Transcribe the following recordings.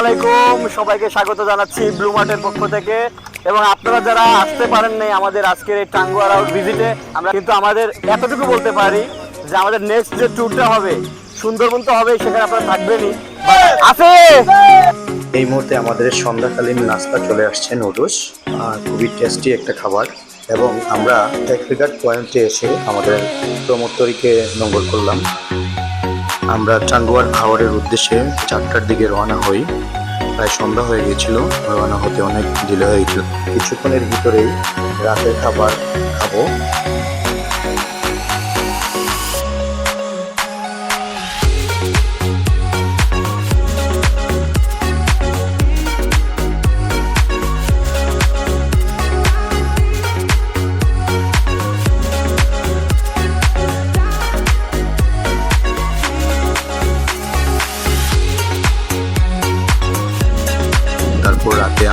আলাইকুম। সবাইকে স্বাগত জানাচ্ছি ব্লু মার্টের পক্ষ থেকে। এবং আপনারা যারা আসতে পারেন নাই আমাদের আজকের এই টাঙ্গুয়ার আউট ভিজিটে আমরা কিন্তু আমাদের এতটুকু বলতে পারি যে আমাদের নেক্সট যে ট্যুরটা হবে, সুন্দরবন তো হবে, সেখানে আপনারা থাকবেনই। আছে! এই মুহূর্তে আমাদের সন্ধ্যাকালীন নাস্তা চলে আসছে নুডলস খুবই টেস্টি একটা খাবার। এবং আমরা টেকফিগার পয়েন্টে এসে আমাদের প্রমোত্তরীকে নোংর করলাম। আমরা চান্দুয়ার খাওয়ারের উদ্দেশ্যে চারটার দিকে রওনা হই। প্রায় সন্ধ্যা হয়ে গেছিল রওনা হতে অনেক ডিলে হয়ে গেছিল কিছুক্ষণের ভিতরেই রাতের খাবার খাব।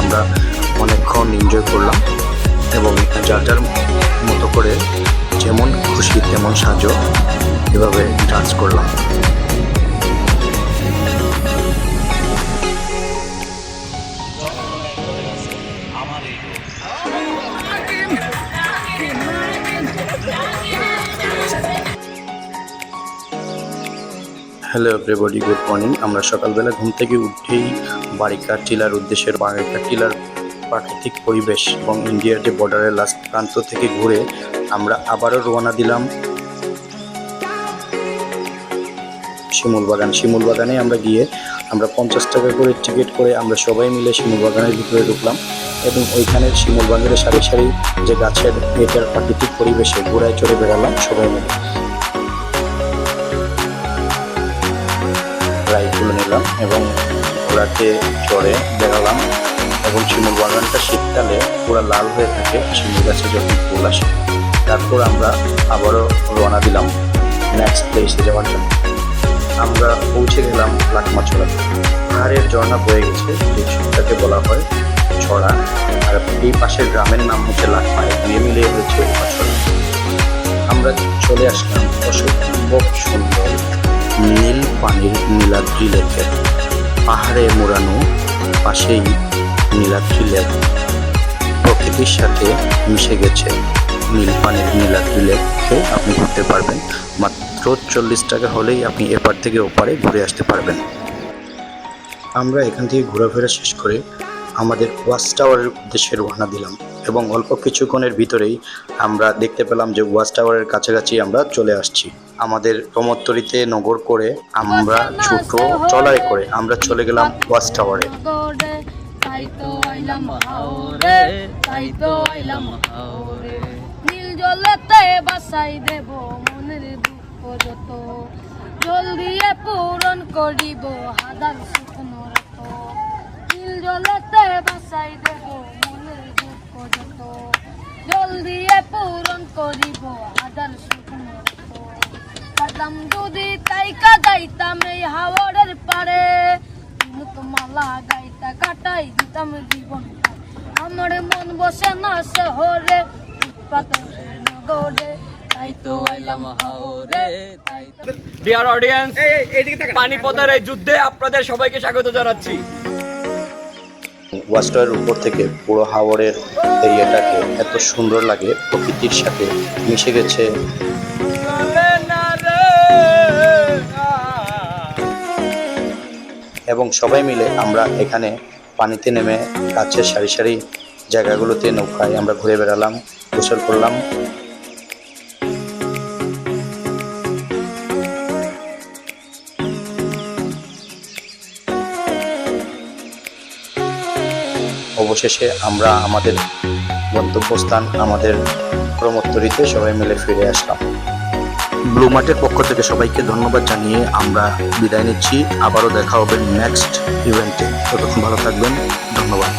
আমরা অনেকক্ষণ এনজয় করলাম এবং যার যার মতো করে যেমন খুশি তেমন সাজো এভাবে ডান্স করলাম। হ্যালো এভরিবডি গুড মর্নিং আমরা সকালবেলা ঘুম থেকে উঠেই বারিকার টিলার উদ্দেশ্যের বারিকার টিলার প্রাকৃতিক পরিবেশ এবং ইন্ডিয়ার যে বর্ডারের লাস্ট প্রান্ত থেকে ঘুরে আমরা আবারও রওনা দিলাম শিমুল বাগান শিমুল বাগানে আমরা গিয়ে আমরা পঞ্চাশ টাকা করে টিকিট করে আমরা সবাই মিলে শিমুল বাগানের ভিতরে ঢুকলাম এবং ওইখানের শিমুল বাগানের সারি সারি যে গাছের এটার প্রাকৃতিক পরিবেশে ঘোড়ায় চড়ে বেড়ালাম সবাই মিলে। নিলাম এবং ঘোড়াতে চড়ে বেড়ালাম এবং শিমুল বাগানটা শীতকালে পুরো লাল হয়ে থাকে, শিমুল গাছে যখন ফুল আসে, তারপর আমরা আবারও রওনা দিলাম নেক্সট প্লেসে যাওয়ার জন্য। আমরা পৌঁছে গেলাম লাকমাছড়া। পাহাড়ের ঝর্ণা বয়ে গেছে, যে ছড়াটাকে বলা হয় ছড়া। আর এই পাশের গ্রামের নাম হচ্ছে লাকমা দুয়ে মিলে হয়েছে আমরা চলে আসলাম অসম্ভব সুন্দর নীল পানির নীলাদ্রি লেকে। পাহাড়ে মোড়ানো পাশেই নীলাদ্রি লেক। প্রকৃতির সাথে মিশে গেছে নীল পানির নীলাদ্রি লেককে আপনি ঘুরতে পারবেন। মাত্র চল্লিশ টাকা হলেই আপনি এপার থেকে ওপারে ঘুরে আসতে পারবেন। আমরা এখান থেকে ঘোরাফেরা শেষ করে আমাদের ওয়াচ টাওয়ারের উদ্দেশ্যে রওনা দিলাম এবং অল্প কিছুক্ষণের ভিতরেই আমরা দেখতে পেলাম যে ওয়াচ টাওয়ারের কাছাকাছি আমরা চলে আসছি। আমাদের প্রমোত্তরিতে নগর করে আমরা ছোট ট্রলারে করে আমরা চলে গেলাম ওয়াচ টাওয়ারে মনের দুঃখ জল দিয়ে পূরণ করিব হাজার শুকনো দেব মনের দুঃখ পূরণ করিব হাজার শুকনো কাদাম যদি তাইকা যাইতাম এই হাওড়ের পারে তো মালা গাইতা কাটাই দিতাম জীবন আমার মন বসে না শহরে নগরে। তাই তাই ডিয়ার অডিয়েন্স পানিপথের এই যুদ্ধে আপনাদের সবাইকে স্বাগত জানাচ্ছি। উপর থেকে পুরো হাওড়ের এরিয়াটাকে এত সুন্দর লাগে প্রকৃতির সাথে মিশে গেছে। এবং সবাই মিলে আমরা এখানে পানিতে নেমে গাছের সারি সারি জায়গাগুলোতে নৌকায় আমরা ঘুরে বেড়ালাম, গোসল করলাম। অবশেষে আমরা আমাদের গন্তব্যস্থান, আমাদের প্রমোত্তরিতে সবাই মিলে ফিরে আসলাম। ব্লু মার্টের পক্ষ থেকে সবাইকে ধন্যবাদ জানিয়ে আমরা বিদায় নিচ্ছি। আবারও দেখা হবে নেক্সট ইভেন্টে ততক্ষণ ভালো থাকবেন। ধন্যবাদ।